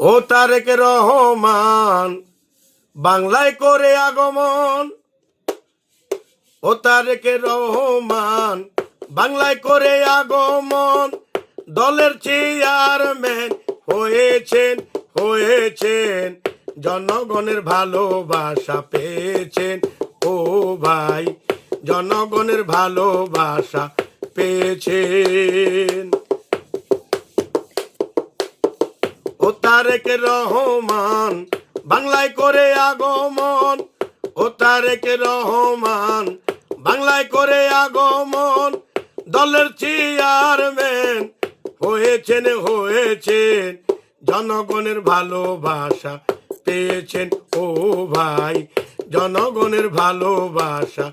ও তারেক রহমান, বাংলায় করে আগমন। ও তারেক রহমান, বাংলায় করে আগমন। দলের চেয়ারম্যান হয়েছেন হয়েছেন। জনগণের ভালোবাসা পেয়েছেন। ও ভাই, জনগণের ভালোবাসা পেয়েছেন। তারেক রহমান, বাংলায় করে আগমন। ও তারেক রহমান, বাংলায় করে আগমন। দলের চেয়ারম্যান হয়েছেন হয়েছেন। জনগণের ভালোবাসা পেয়েছেন, ও ভাই। জনগণের ভালোবাসা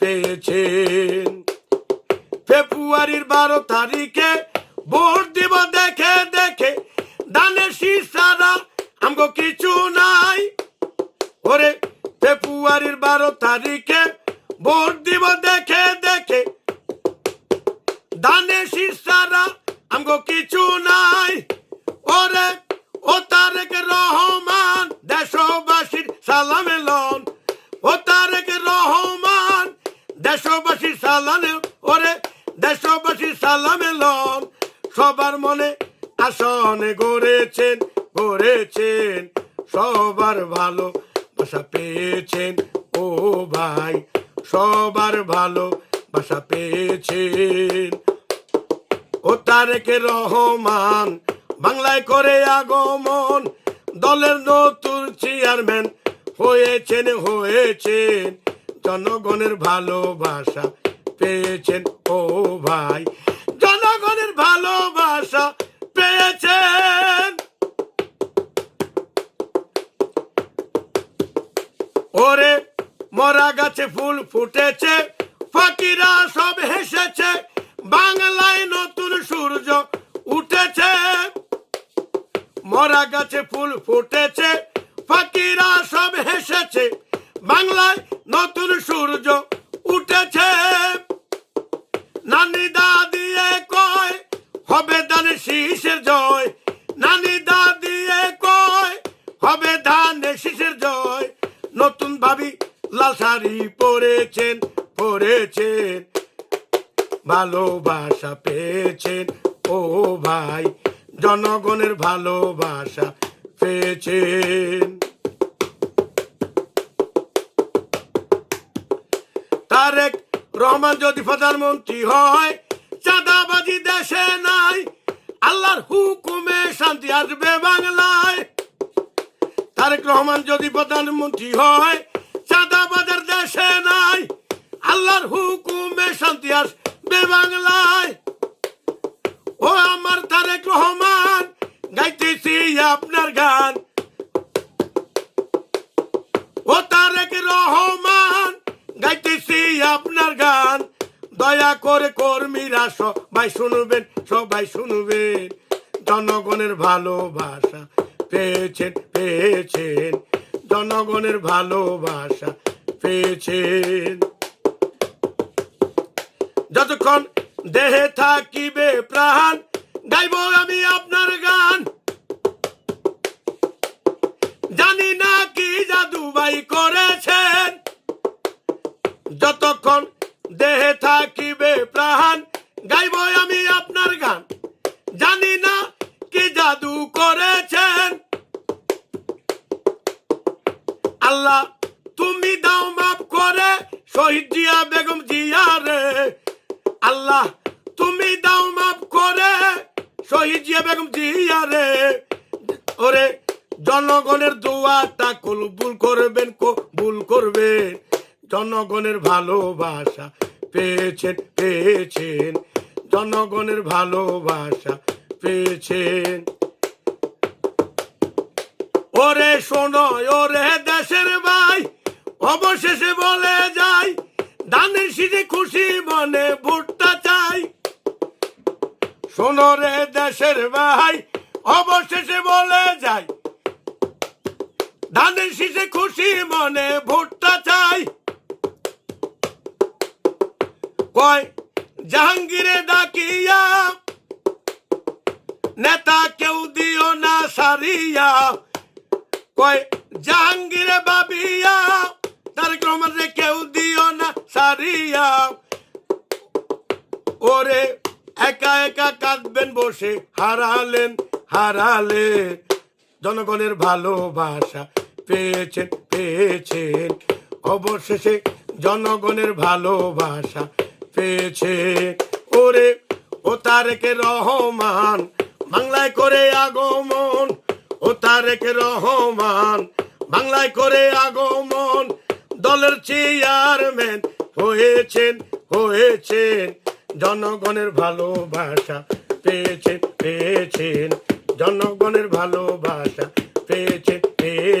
পেয়েছেন। ফেব্রুয়ারির বারো তারিখে ভোট দিব দেখে দেখে দানে সারা আমগো কিছু নাই। ওরে ফেব্রুয়ারির বারো তারিখে ভোট দিব দেখে দেখে। দানে সারা আমগো কিছু নাই। ওরে, ও তারেক রহমান, দেশবাসীর সালাম এলন। ও তারেক রহমান, দেশবাসীর সালাম ওরে, দেশবাসীর সালাম এলন। সবার মনে আসনে গড়েছেন গড়েছেন, সবার ভালো বাসা পেয়েছেন। ও ভাই, সবার ভালো বাসা পেয়েছেন। ও তারেক রহমান, বাংলায় করে আগমন, দলের নতুন চেয়ারম্যান হয়েছেন হয়েছেন। জনগণের ভালোবাসা পেয়েছেন, ও ভাই। জনগণের ভালোবাসা পেয়েছেন ওরে মরা গাছে ফুল ফুটেছে, ফাকিরা সব হেসেছে, বাংলায় নতুন সূর্য উঠেছে। মরা গাছে ফুল ফুটেছে, ফাকিরা সব হেসেছে, বাংলায় নতুন সূর্য হবে ধান শীষের জয়। নতুন ভাবি লাল শাড়ি পরেছেন পরেছেন। ভালোবাসা পেয়েছেন। ও ভাই, জনগণের ভালোবাসা পেয়েছেন। তারেক রহমান যদি প্রধানমন্ত্রী হয়, চাঁদাবাজি দেশে নাই। আল্লাহর হুকুমে শান্তি আসবে বাংলায়। তারেক রহমান যদি প্রধানমন্ত্রী হয়, চাঁদাবাজার দেশে নাই। আল্লাহর হুকুমে শান্তি আসবে বাংলায়। ও আমার তারেক রহমান, গাইতেছি আপনার গান। ও তারেক রহমান, গাইতেছি আপনার গান। দয়া করে কর্মীরা সবাই শুনবেন সবাই শুনবেন। জনগণের ভালোবাসা পেয়েছেন পেয়েছেন। জনগণের ভালোবাসা পেয়েছেন। যতক্ষণ দেহে থাকিবে প্রাণ, গাইব আমি আপনার গান। জানি না কি জাদুবাই করেছেন। যতক্ষণ দেহে থাকিবে প্রাণ, গাইব আমি আপনার গান। জানি না কি জাদু করেছেন। আল্লাহ, তুমি দাও মাফ করে, শহীদ জিয়া বেগম জিয়া রে। আল্লাহ, তুমি দাও মাফ করে, শহীদ জিয়া বেগম জিয়া রে। ওরে, জনগণের দোয়াটা কবুল করবেন কবুল করবেন। জনগণের ভালোবাসা পেয়েছেন পেয়েছেন। জনগণের ভালোবাসা পেয়েছেন। ওরে শোনো, ওরে দেশের ভাই, অবশেষে বলে যাই, দানের শীতে খুশি মনে ভুট্টা চাই। শোনো রে দেশের ভাই, অবশেষে বলে যাই ধানের শীষে খুশি মনে ভুট্টা চাই। কয়, জাহাঙ্গীরে ডাকিয়া, নেতা কেউ দিও না সারিয়া জাহাঙ্গীর বাবিয়া তার কেউ দিও না সারিয়া ওরে, একা একা কাঁদবেন বসে, হারালেন জনগণের ভালোবাসা পেয়েছেন পেয়েছেন। অবশেষে জনগণের ভালোবাসা পেয়েছে ওরে, ও তারেকে রহমান, বাংলায় করে আগমন। ও তারেক রহমান, বাংলায় করে আগমন, দলের চেয়ারম্যান হয়েছেন হয়েছেন, জনগণের ভালোবাসা পেয়েছেন পেয়েছেন, জনগণের ভালোবাসা পেয়েছেন পেয়েছেন।